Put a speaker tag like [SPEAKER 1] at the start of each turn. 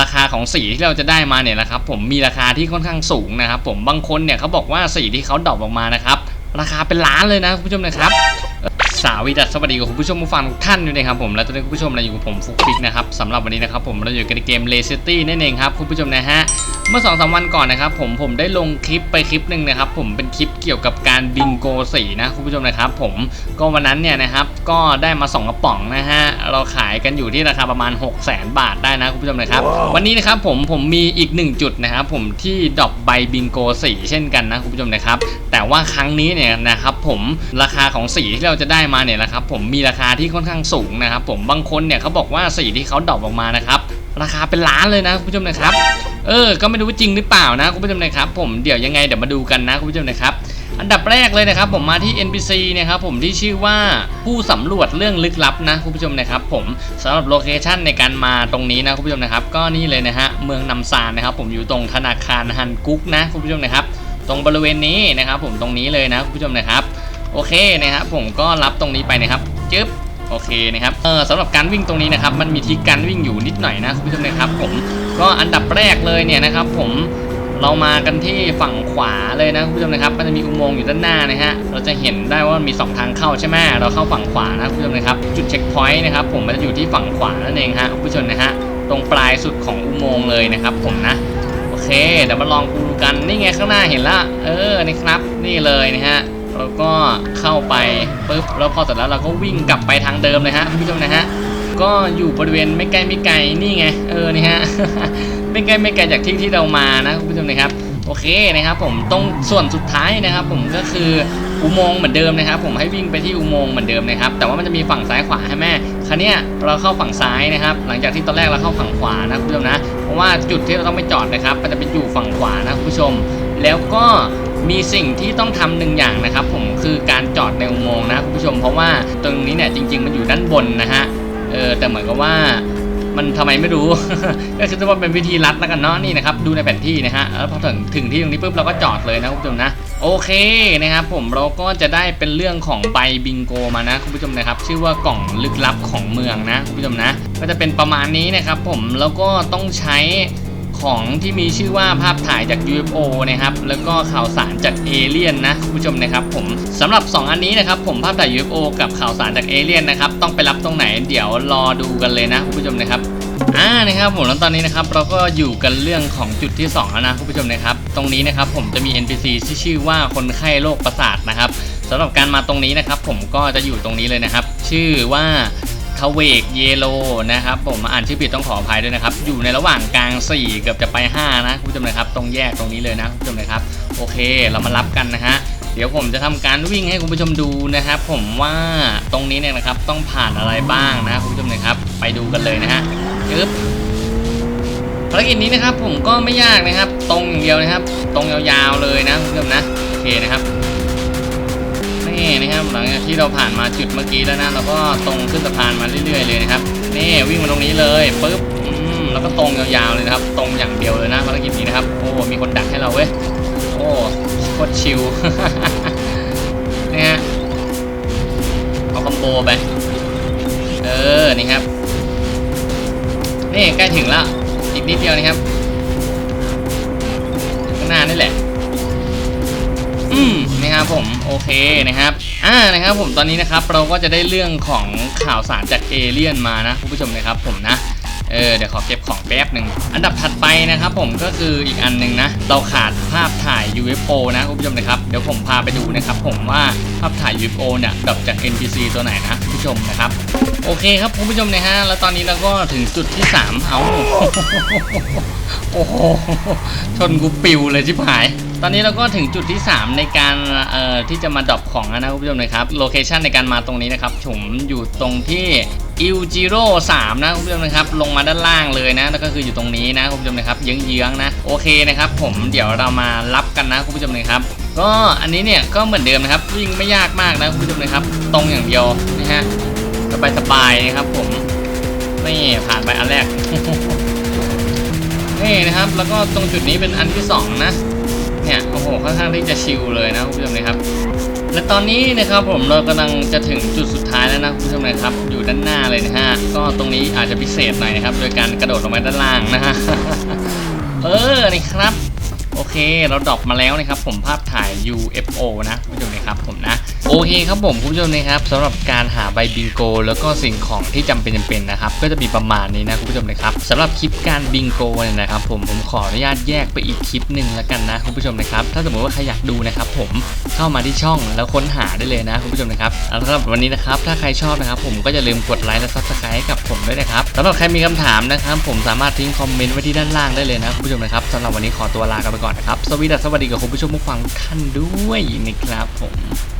[SPEAKER 1] ราคาของสีที่เราจะได้มาเนี่ยนะครับผมมีราคาที่ค่อนข้างสูงนะครับผมบางคนเนี่ยเขาบอกว่าสีที่เขาดรอปออกมานะครับราคาเป็นล้านเลยนะคุณผู้ชมนะครับสาวิดัสสวัสดีคุณผู้ชมผู้ฟังทุกท่านด้วยนะครับผมและตอนนี้คุณผู้ชมเราอยู่กับผมฟุกฟิกนะครับสำหรับวันนี้นะครับผมเราอยู่กันในเกมเลสตี้นั่นเองครับคุณผู้ชมนะฮะ เมื่อ2อสวันก่อนนะครับผมผมได้ลงคลิปไปคลิปหนึ่งนะครับผมเป็นคลิปเกี่ยวกับการบิงโกสีนะคุณผู้ชมนะครับผมก็วันนั้นเนี่ยนะครับก็ได้มา2กระป๋องนะฮะเราขายกันอยู่ที่ราคาประมาณ 6 0 0 0 0 0บาทได้นะคุณผู้ชมนะครับวันนี้นะครับผมผมมีอีกหนึ่งจุดนะครับผมที่ดรอปใบบิงโกสีเช่นกันนะคุณผู้ชมนะครับ แต่ว่าครั้งนี้เนี่ยนะครับผมราคาของสีที่เราจะได้มาเนี่ยนะครับผมมีราคาที่ค่อนข้างสูงนะครับผมบางคนเนี่ยเขาบอกว่าสีที่เขาดรอปออกมานะครับราคาเป็นล้านเลยนะคุณผู้ชมนะครับ เออ ก็ไม่รู้ว่าจริงหรือเปล่านะคุณผู้ชมนะครับ ผมเดี๋ยวยังไงเดี๋ยวมาดูกันนะคุณผู้ชมนะครับ อันดับแรกเลยนะครับผมมาที่ NPC นะครับผมที่ชื่อว่าผู้สำรวจเรื่องลึกลับนะคุณผู้ชมนะครับ ผมสำหรับโลเคชันในการมาตรงนี้นะคุณผู้ชมนะครับ ก็นี่เลยนะฮะเมืองนำซานนะครับ ผมอยู่ตรงธนาคารฮันกุ๊กนะคุณผู้ชมนะครับ ตรงบริเวณนี้นะครับ ผมตรงนี้เลยนะคุณผู้ชมนะครับ โอเคนะครับผมก็รับตรงนี้ไปนะครับจึ๊บ โอเคนะครับเออสำหรับการวิ่งตรงนี้นะครับมันมีที่การวิ่งอยู่นิดหน่อยนะคุณผู้ชมนะครับผมก็อันดับแรกเลยเนี่ยนะครับ ผมเรามากันที่ฝั่งขวาเลยนะคุณผู้ชมนะครับ มันจะมีอุโมงค์อยู่ด้านหน้านะฮะ เราจะเห็นได้ว่ามี 2 ทางเข้าใช่ไหมเราเข้าฝั่งขวานะคุณผู้ชมนะครับ จุดเช็คพอยต์นะครับผมมันจะอยู่ที่ฝั่งขวานั่นเองฮะคุณผู้ชมนะฮะ ตรงปลายสุดของอุโมงค์เลยนะครับ ผมนะ โอเค เดี๋ยวมาลองดูกัน นี่ไงข้างหน้าเห็นละ เออ นี่ครับ นี่เลยนะฮะ แล้วก็เข้าไปปุ๊บแล้วพอเสร็จแล้วเราก็วิ่งกลับไปทางเดิมเลยฮะคุณผู้ชมนะฮะก็อยู่บริเวณไม่ไกลไม่ไกลนี่ไงเออนี่ฮะไม่ไกลไม่ไกลจากที่ที่เรามานะคุณผู้ชมนะครับโอเคนะครับผมตรงส่วนสุดท้ายนะครับ ผมก็คืออุโมงค์เหมือนเดิมนะครับ ผมให้วิ่งไปที่อุโมงค์เหมือนเดิมนะครับ แต่ว่ามันจะมีฝั่งซ้ายขวาใช่ไหมครั้นี้เราเข้าฝั่งซ้ายนะครับ หลังจากที่ตอนแรกเราเข้าฝั่งขวานะคุณผู้ชมนะเพราะว่าจุดที่เราต้องไปจอดนะครับมันจะเป็นอยู่ฝั่งขวานะคุณผู้ชม แล้วก็มีสิ่งที่ต้องทำหนึ่งอย่างนะครับ ผมคือการจอดในอุโมงค์นะคุณผู้ชมเพราะว่าตรงนี้เนี่ยจริง ๆ มันอยู่ด้านบนนะฮะเออแต่เหมือนกับว่ามันทำไมไม่รู้ ก็คือว่าเป็นวิธีลัดแล้วกันเนาะนี่นะครับดูในแผนที่นะฮะแล้วพอถึงถึงที่ตรงนี้ปุ๊บเราก็จอดเลยนะคุณผู้ชมนะโอเคนะครับผมเราก็จะได้เป็นเรื่องของใบบิงโกมานะคุณผู้ชมนะครับ ชื่อว่ากล่องลึกลับของเมืองนะคุณผู้ชมนะ ก็จะเป็นประมาณนี้นะครับ ผมแล้วก็ต้องใช้ ของที่มีชื่อว่าภาพถ่ายจาก UFO นะครับ แล้วก็ข่าวสารจากเอเลี่ยนนะคุณผู้ชมนะครับผมสำหรับ 2 อันนี้นะครับผมภาพถ่าย UFO กับข่าวสารจากเอเลี่ยนนะครับต้องไปรับตรงไหนเดี๋ยวรอดูกันเลยนะคุณผู้ชมนะครับอ่านะครับผมแล้วตอนนี้นะครับเราก็อยู่กันเรื่องของจุดที่2แล้วนะคุณผู้ชมนะครับ ตรงนี้นะครับผมจะมี NPC ที่ชื่อว่าคนไข้โรคประสาทนะครับสำหรับการมาตรงนี้นะครับ ผมก็จะอยู่ตรงนี้เลยนะครับ ชื่อว่า ทเวกเยโลนะครับ ผมอ่านชื่อผิดต้องขออภัยด้วยนะครับ อยู่ในระหว่างกลาง 4 เกือบจะไป 5 นะคุณผู้ชมนะครับ ตรงแยกตรงนี้เลยนะคุณผู้ชมนะครับ โอเคเรามารับกันนะฮะเดี๋ยวผมจะทำการวิ่งให้คุณผู้ชมดูนะครับ ผมว่าตรงนี้เนี่ยนะครับต้องผ่านอะไรบ้างนะคุณผู้ชมนะครับ ไปดูกันเลยนะฮะยึบภารกิจนี้นะครับผมก็ไม่ยากนะครับ ตรงอย่างเดียวนะครับ ตรงยาวๆเลยนะคุณผู้ชมนะโอเคนะครับ ลังจากที่เราผ่านมาจุดเมื่อกี้แล้วนะเราก็ตรงขึ้นสะพานมาเรื่อยๆเลยนะครับนี่วิ่งมาตรงนี้เลยปุ๊บอืมแล้วก็ตรงยาวๆเลยนะครับ ตรงอย่างเดียวเลยนะภารกิจนี้นะครับโอ้มีคนดักให้เราเว้ยโอ้โคตรชิลนี่ฮะเอาคอมโบไปเออนี่ครับนี่ใกล้ถึงแล้วอีกนิดเดียวนะครับข้างหน้านี่แหละ อืมนะครับผมโอเคนะครับอ่านะครับผมตอนนี้นะครับเราก็จะได้เรื่องของข่าวสารจากเอเลี่ยนมานะคุณผู้ชมนะครับผมนะเออเดี๋ยวขอเก็บของแป๊บหนึ่งอันดับถัดไปนะครับผมก็คืออีกอันหนึ่งนะ เราขาดภาพถ่าย UFO นะคุณผู้ชมนะครับเดี๋ยวผมพาไปดูนะครับผมว่าภาพถ่าย UFO เนี่ยดับจาก NPC ตัวไหนนะคุณผู้ชมนะครับโอเคครับคุณผู้ชมนะฮะแล้วตอนนี้เราก็ถึงจุดที่ 3 เอาโอ้โหชนกูปิวเลยชิบหาย ตอนนี้เราก็ถึงจุดที่ 3 ในการเอ่อที่จะมาดรอปของนะคุณผู้ชมนะครับโลเคชันในการมาตรงนี้นะครับผมอยู่ตรงที่อิวจิโร่3นะคุณผู้ชมนะครับลงมาด้านล่างเลยนะแล้วก็คืออยู่ตรงนี้นะคุณผู้ชมนะครับเยื้องๆนะโอเคนะครับผมเดี๋ยวเรามารับกันนะคุณผู้ชมนะครับก็อันนี้เนี่ยก็เหมือนเดิมนะครับวิ่งไม่ยากมากนะคุณผู้ชมนะครับตรงอย่างเดียวนะฮะสบายๆนะครับผมนี่ผ่านไปอันแรกนี่นะครับแล้วก็ตรงจุดนี้เป็นอันที่สองนะ เนี่ยโอ้โหค่อนข้างที่จะชิลเลยนะคุณผู้ชมนะครับและตอนนี้นะครับผมเรากำลังจะถึงจุดสุดท้ายแล้วนะคุณผู้ชมนะครับ อยู่ด้านหน้าเลยนะฮะก็ตรงนี้อาจจะพิเศษหน่อยนะครับ โดยการกระโดดลงมาด้านล่างนะฮะเออนี่ครับ โอเคเราดรอปมาแล้วนะครับ ผมภาพถ่าย UFO นะคุณผู้ชมนะครับผมนะ เคครับผมคุณผู้ชมนะครับสำหรับการหาใบบิงโก แล้วก็สิ่งของที่จำเป็นจำเป็นนะครับ ก็จะมีประมาณนี้นะคุณผู้ชมนะครับสำหรับคลิปการบิงโกเนี่ยนะครับ ผมผมขออนุญาตแยกไปอีกคลิปหนึ่งแล้วกันนะคุณผู้ชมนะครับ ถ้าสมมติว่าใครอยากดูนะครับ ผมเข้ามาที่ช่องแล้วค้นหาได้เลยนะคุณผู้ชมนะครับแล้วสำหรับวันนี้นะครับ ถ้าใครชอบนะครับ ผมก็อย่าลืมกดไลค์และซับสไครต์ให้กับผมด้วยนะครับสำหรับใครมีคำถามนะครับ ผมสามารถทิ้งคอมเมนต์ไว้ที่ด้านล่างได้เลยนะคุณผู้ชมนะครับสำหรับวันนี้ขอตัวลากันไปก่อนนะครับสวัสดีกับคุณผู้ชมผู้ฟังท่านด้วยนะครับผม